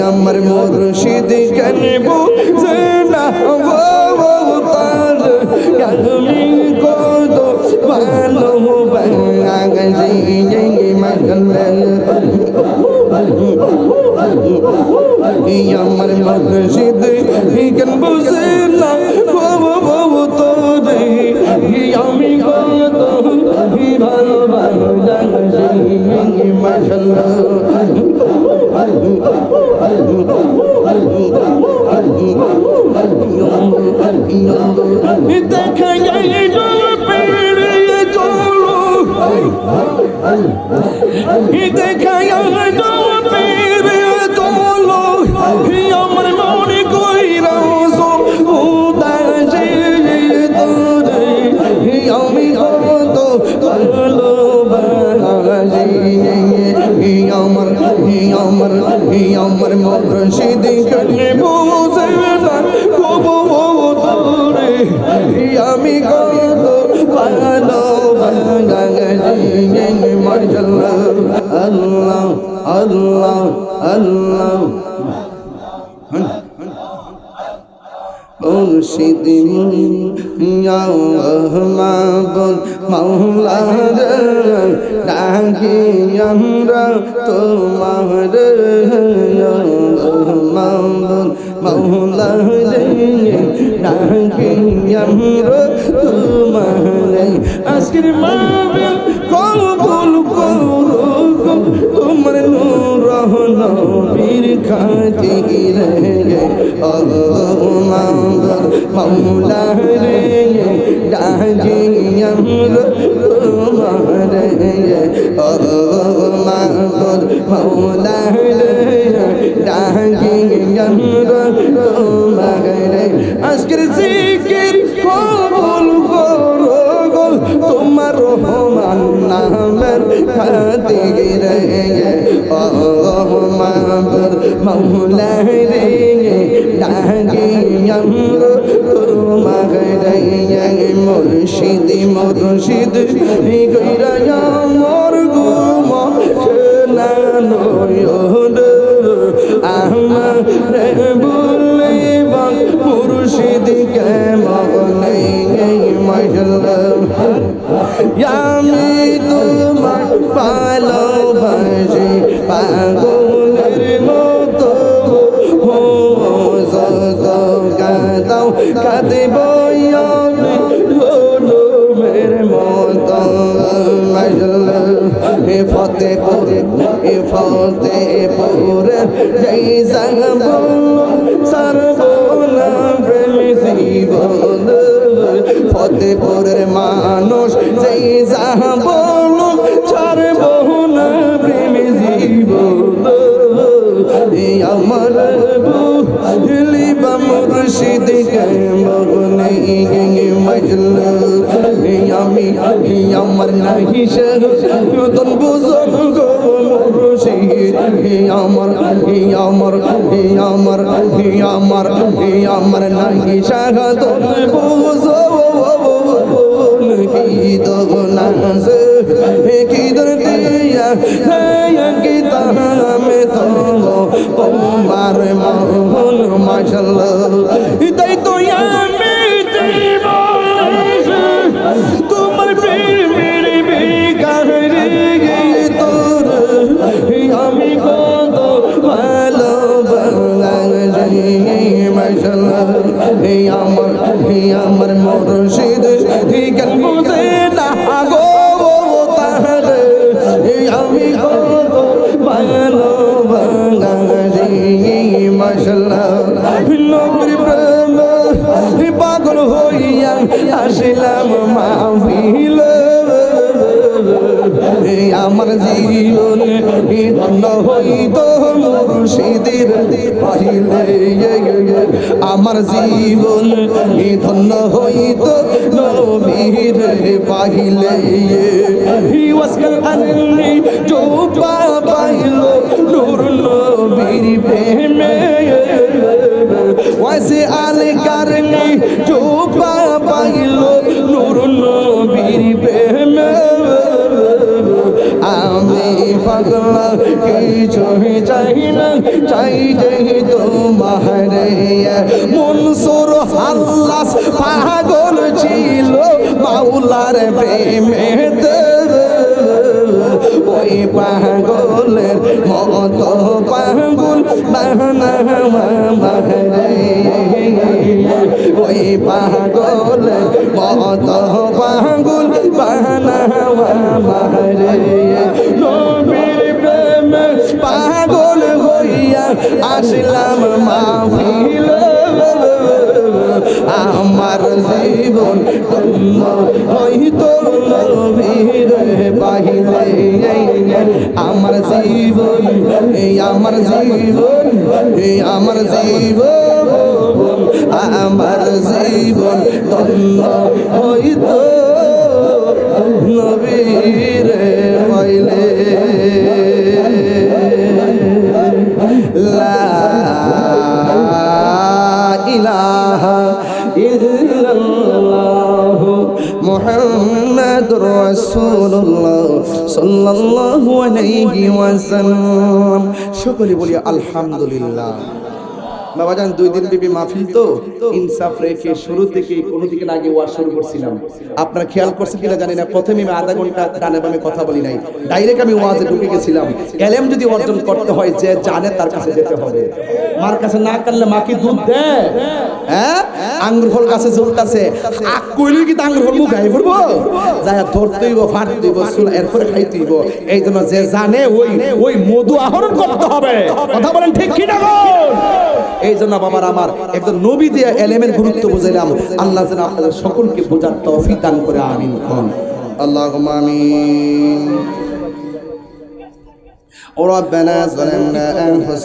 আমার মুর্শিদ কেন বুঝে না তার আমি কত ভালো আমার মুর্শিদ কেন বুঝে না তোরে। আমি কত ভালো ভালো মাশাল্লাহ দেখা যায় পেড়ে চলো দেখা যায় পেড়ে চলো আমার মনে কইরা উদাসে তোরে আমি মুর্শিদ কানে বুঝে না তোরে আমি কত ভালো আল্লাহ আল্লাহ আল্লাহ। মুর্শিদ মাবুল মাওলা ডাকি আমরা তোমার মাবুল মাওলা ডাকি আমরা তোমার আজকের মাহফিল কবুল করো তোমার নূর নবীর খাতিরে আল্লাহ মাওলা মাওলা রে ডাকি আমরা তোমার, আল্লাহ মাওলা মাওলা রে ডাকি আমরা তোমার। আজকের জিকির কবুল করো তোমার রহমান নামের খাতিরে আল্লাহ মাবুদ মাওলা রে ডাকি মুর্শিদ মুর্শিদ গইরা মোর গুম না আমি তোমার ভালোবাসি পাগলের মতো কাদাও কাঁদিব এ ফতেপুর এ ফতেপুর জয় সাঙ্গ সর্বনা লিবা মুর্শিদ মগনে মজল আমি আমার নাহি সদন বুজুর্গ মুর্শিদ আমার আমার আমার আমার আমার নাহি সদন বুজুর্গ কি দগনাস কি দরদিয়া মাশাল্লাহ আসিলাম মাহফিল। আমার জীবন ধন্য হইত মুর্শিদের পাইলে আমার জীবন ধন্য হইত নবীর জোপা পাইল নূর নবীর প্রেমে। আল কারনি জোপা পাগলা কিছুই চাই না, চাই যে তোমার মনসুর আল্লাহ। পাগল ছিল মাওলার প্রেমেতে। ওই পাগলের মত পাগল ওই পাগলের মত পাগল বাহানা মারে আসলাম মাহফিল। আমার জীবন হইতো নবীর বাহিলে আমার জীবন, এই আমার জীবন, এই আমার জীবন আমার জীবন হইতো নবীর محمد رسول الله صلى الله عليه وسلم সকলে বলি আলহামদুলিল্লাহ বাবাজান দুই দিন বিবি মাহফিল তো ইনসাফ রেখে শুরু থেকে কোনো দিকে আগে ওয়াজ শুরু করছিলাম আপনারা খেয়াল করছেন কিনা জানি না প্রথমে আমি আধা ঘন্টা ডানে বামে কথা বলি নাই ডাইরেক্ট আমি ওয়াজে ঢুকে গেছিলাম এলেম যদি অর্জন করতে হয় যে জানে তার কাছে যেতে হবে মার কাছে না করলে মা কি দুধ দেয় হ্যাঁ আঙ্গুর ফল গাছে ঝুলতাছে। আক কইলে কি আঙ্গুর ফল মুখ গায়ে পড়ব? যাই ধরতে হইব ফাটতে হইব চুল এরপরে খাইতে হইব এই জন্য যে জানে ওই ওই মধু আহরণ করতে হবে। কথা বলেন ঠিক কি না এই জন্য বাবার আমার একজন নবী দিয়ে এলেমের গুরুত্ব বুঝাইলাম। আল্লাহ যেন আপনাদের সকলকে বোঝার তৌফিক দান করে, আমিন কোন। আল্লাহ আমিন। রব্বানা যালামনা আনফুসানা